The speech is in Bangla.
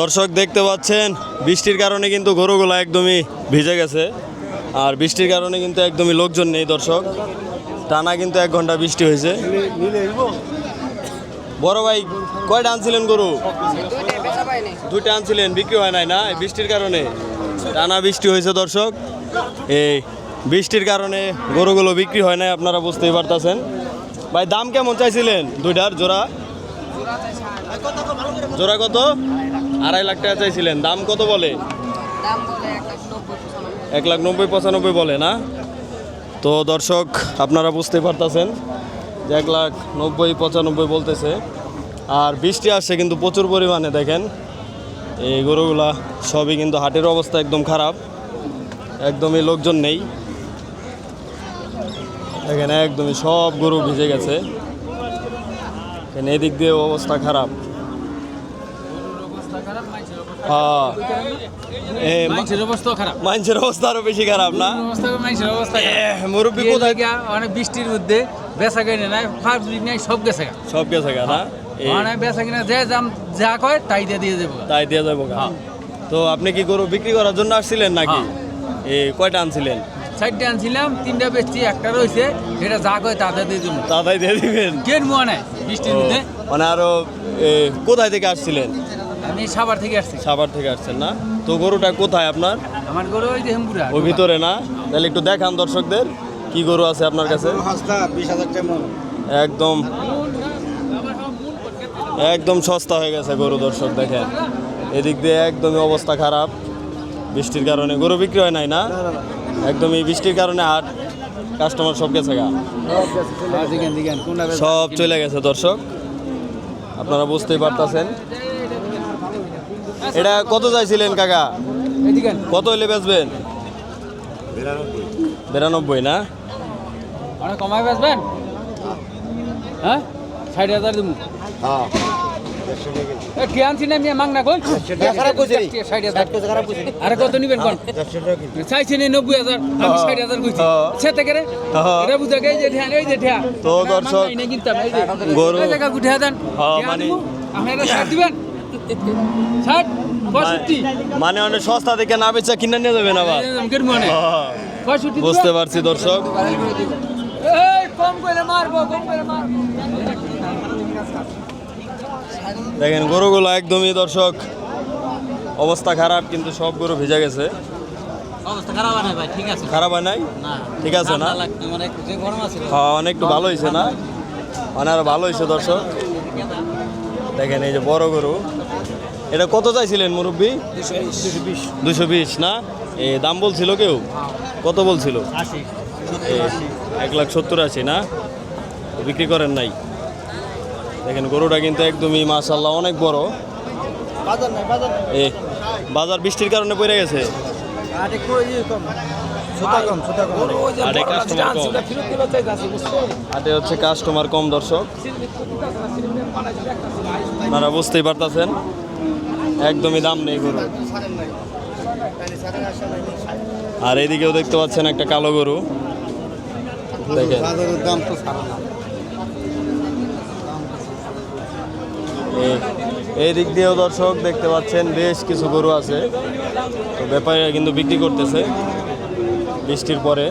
দর্শক দেখতে পাচ্ছেন, বৃষ্টির কারণে কিন্তু গরুগুলো একদমই ভিজে গেছে। আর বৃষ্টির কারণে কিন্তু একদমই লোকজন নেই দর্শক। টানা কিন্তু এক ঘণ্টা বৃষ্টি হয়েছে। বড় ভাই, কয়টা আনছিলেন গরু? দুইটা আনছিলেন, বিক্রি হয় নাই না? বৃষ্টির কারণে টানা বৃষ্টি হয়েছে দর্শক। এই বৃষ্টির কারণে গরুগুলো বিক্রি হয় নাই, আপনারা বুঝতেই পারতেছেন। ভাই, দাম কেমন চাইছিলেন দুইটার জোড়া? জোড়া কত? আড়াই লাখ টাকা চাইছিলেন। দাম কত বলে? এক লাখ নব্বই পঁচানব্বই। বলে না? তো দর্শক আপনারা বুঝতে পারতেছেন যে এক লাখ নব্বই পঁচানব্বই বলতেছে। আর বৃষ্টি আসছে কিন্তু প্রচুর পরিমাণে দেখেন। এই গরুগুলা সবই কিন্তু হাটের অবস্থা একদম খারাপ। একদমই লোকজন নেই। এখানে একদমই সব গরু ভিজে গেছে। এখানে এদিক দিয়ে অবস্থা খারাপ। মানুষের অবস্থা আরও বেশি খারাপ না। মুরব্বী কোথায়? অনেক বৃষ্টির মধ্যে বেচা কিনে নাই পাবলিক নাই সব গেছে সব গেছে না? বেচা কিনা যে দাম যা কয় তাই দিয়ে দিয়ে দেবো তাই দিয়ে যাব গা। তো আপনি কি গরু বিক্রি করার জন্য আসছিলেন নাকি? এই কয়টা আনছিলেন? চারটে আনছিলাম তিনটা বেচছি একটা রয়েছে সেটা যা কয় তাতে দিয়ে দেবো। তাই দিয়ে দিবেন? কেন মনে বৃষ্টির মধ্যে। মানে আরও এ, কোথায় থেকে আসছিলেন? আমি সাবার থেকে আসছি সাভার থেকে আসছেন না? তো গরুটা কোথায় আপনার? আমার গরু ওই যে হেমপুরা। ওই ভিতরে না? তাহলে একটু দেখান দর্শকদের কি গরু আছে আপনার কাছে? একদম একদম সস্তা হয়ে গেছে গরু দর্শক দেখেন। এদিক দিয়ে একদমই অবস্থা খারাপ। বৃষ্টির কারণে গরু বিক্রি হয় নাই না? একদমই বৃষ্টির কারণে হাট কাস্টমার সব গেছে গা? সব চলে গেছে দর্শক। আপনারা বুঝতেই পারতেছেন। এটা কত চাইছিলেন কাকা? কত হলে বেচবেন? বিরানব্বই না? অনেক কমাই বেচবেন? হ্যাঁ? ষাট হাজার দেবো এ, কে আনছি না আমি কই? ষাট হাজার আরে কত নিবেন কোন? চাইছি নি নব্বই হাজার। আমি ষাট হাজার কইছি। হ্যাঁ। সে থেকে রে? হ্যাঁ। এটা বুঝা গে যে ঠ্যান এই যে ঠ্যান তো দর্শক, গরু- জায়গা গুঠে দেন। হ্যাঁ, মানে- আপনারা ষাট দিবেন? ষাট? মানে অনেক সস্তা থেকে না বেচা কিনে নিয়ে যাবেন আবার। মনে বুঝতে পারছি দর্শক। দেখেন গরুগুলো একদমই দর্শক অবস্থা খারাপ কিন্তু সব গরু ভিজে গেছে। খারাপ হয় নাই ঠিক আছে। না মানে হ্যাঁ অনেক ভালো হয়েছে না? মানে আরও ভালো হয়েছে দর্শক। দেখেন এই যে বড় গরু। এটা কত চাইছিলেন মুরব্বী? দুশো বিশ। না? এ দাম বলছিল কেউ? কত বলছিল? এক লাখ সত্তর আশি না? বিক্রি করেন নাই। দেখেন গরুটা কিন্তু একদমই মাশাল্লাহ অনেক বড়। এ বাজার বৃষ্টির কারণে পড়ে গেছে? আটে হচ্ছে কাস্টমার কম দর্শক। আপনারা বুঝতেই পারতেছেন? একদমই দাম নেই গরু। আর এদিকেও দেখতে পাচ্ছেন একটা কালো গরু। এই দিক দিয়েও দর্শক দেখতে পাচ্ছেন বেশ কিছু গরু আছে। তো ব্যাপারীরা কিন্তু বিক্রি করতেছে বৃষ্টির পরে।